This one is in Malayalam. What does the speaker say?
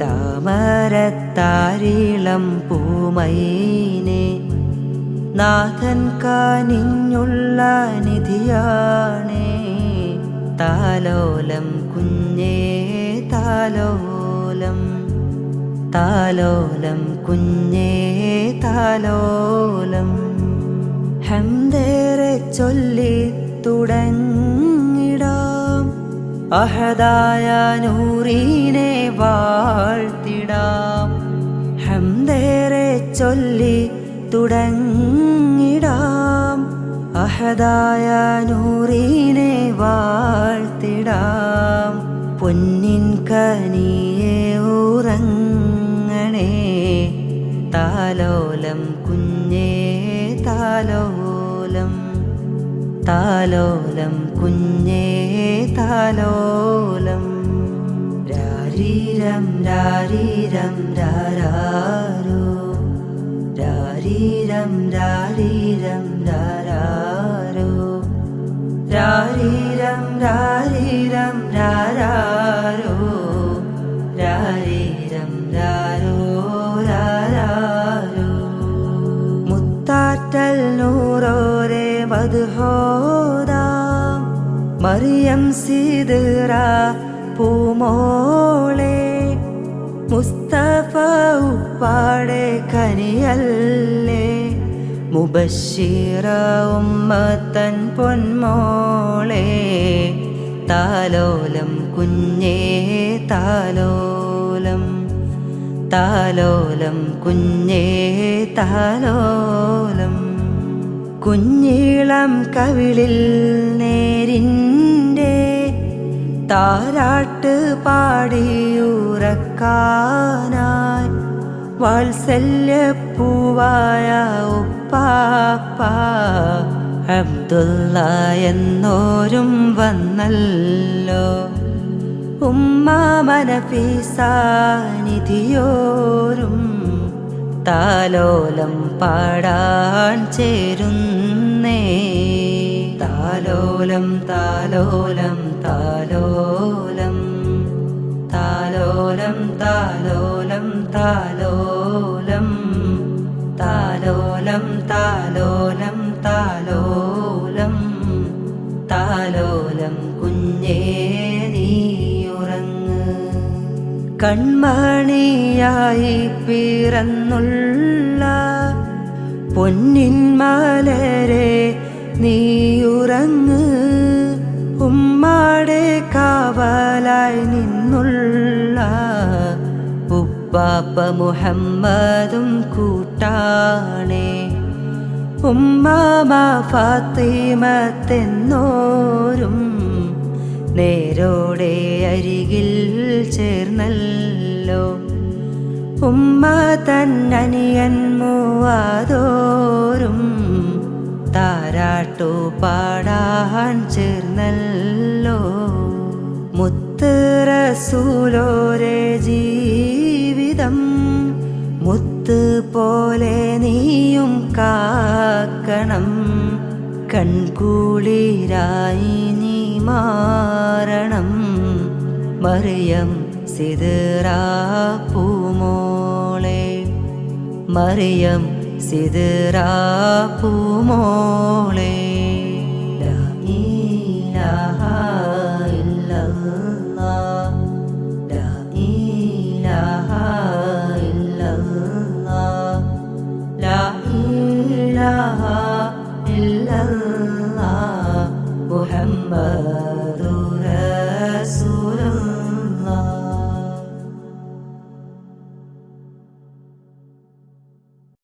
താമരത്താരിളം പൂമൈനെ നാഥൻ കാനിഞ്ഞുള്ള നിധിയാണേ. താലോലം കുഞ്ഞേ താലോലം. താലോലം കുഞ്ഞേ താലോലം. ഹംദേറെ ചൊല്ലി തുടങ്ങിടാം അഹദായ നൂറിനെ വാഴ്ത്തിടാം. ഹംദേറെ ചൊല്ലി തുടങ്ങിടാം. അഹദായ നൂറിനെ വാഴ്ത്തിടാം. പൊന്നിൻ കനിയെ ഉറങ്ങണേ. താലോലം കുഞ്ഞേ താലോലം താലോലം കുഞ്ഞേ താലോലം. രാരീരം രാരീരം രാരാരോ. രാരീരം രാരീരം രാരാരോ. രാരീരം മുത്താറ്റൽ നൂറോരെ മധുഹോദാം മറിയം സീതറ പൂമോളെ. മുസ്തഫ ഉപ്പാടെ കനിയല്ലേ. മുബഷിറ ഉമ്മത്തൻ പൊന്മോളെ. താലോലം കുഞ്ഞേ താലോലം താലോലം കുഞ്ഞേ താലോലം. കുഞ്ഞീളം കവിളിൽ നേരിന്റെ താരാട്ട് പാടിയുറക്കാനായി വാത്സല്യപ്പൂവായ ഉപ്പാപ്പ അബ്ദുള്ള എന്നോരും വന്നല്ലോ. ഉമ്മ മനഫീസാനിധിയോരും താലോലം പാടാൻ ചേരുന്നേ. താലോലം താലോലം താലോലം താലോലം താലോലം താലോലം താലോലം താലോലം താലോലം താലോലം കുഞ്ഞേ കൺമണിയായി പിറന്നുള്ള പൊന്നിൻ മലരെ നീയുറങ്ങ് ഉമ്മാടെ കാവലായി നിന്നുള്ള ഉപ്പാപ്പ മുഹമ്മദും കൂട്ടാണേ. ഉമ്മാമ ഫാത്തിമത്തെന്നോരും നേരോടെ അരികിൽ ചേർന്നല്ലോ. ഉമ്മ തന്നനിയൻ മൂവാതോരും താരാട്ടു പാടാൻ ചേർന്നല്ലോ. മുത്ത് റസൂലോരെ ജീവിതം മുത്ത് പോലെ നീയും കാക്കണം. കൺകൂളിരായി നീ മാരണം മറിയം സിതറാപ്പൂമോളെ മറിയം സിതറാപ്പൂമോളെ